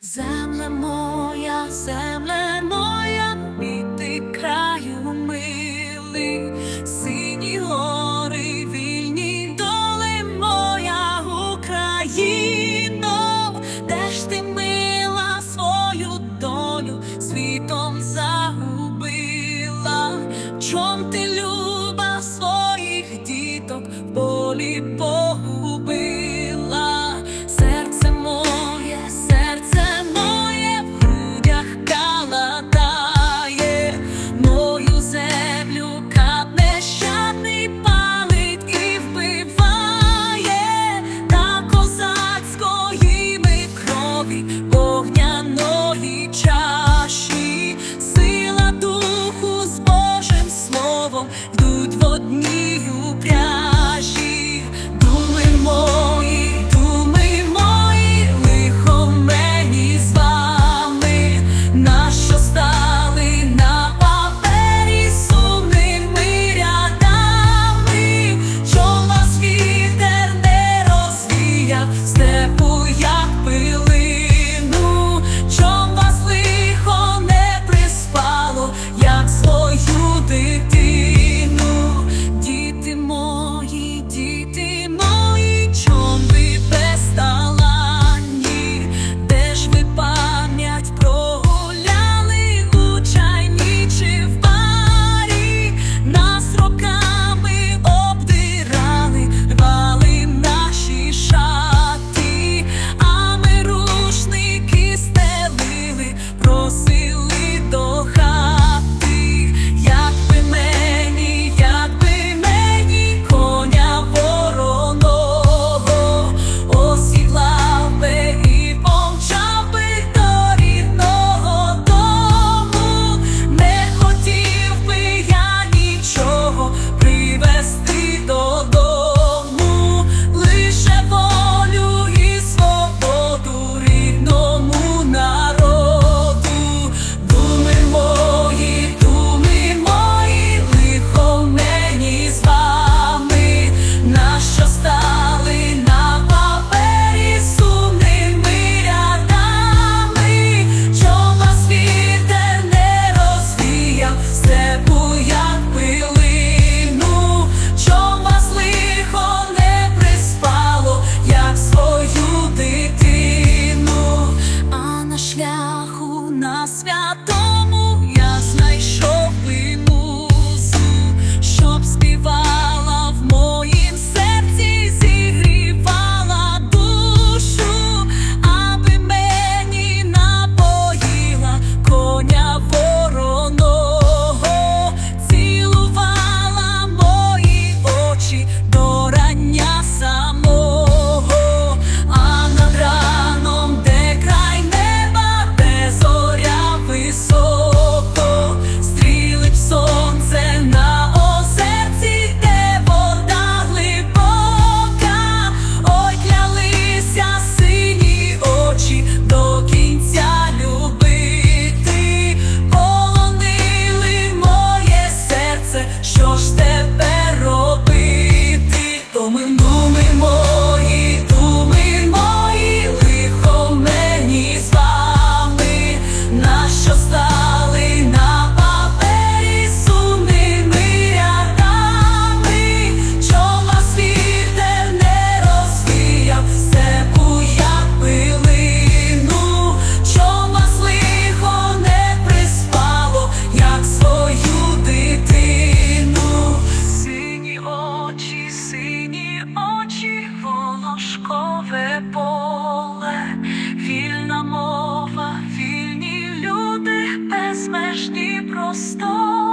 Земле моя, земле моя, і ти краю милий, сині гори, вільні доли моя Україно, де ж ти мила свою долю світом загубила, чом ти люба своїх діток в полі Богу. Gospel. stop.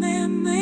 мене.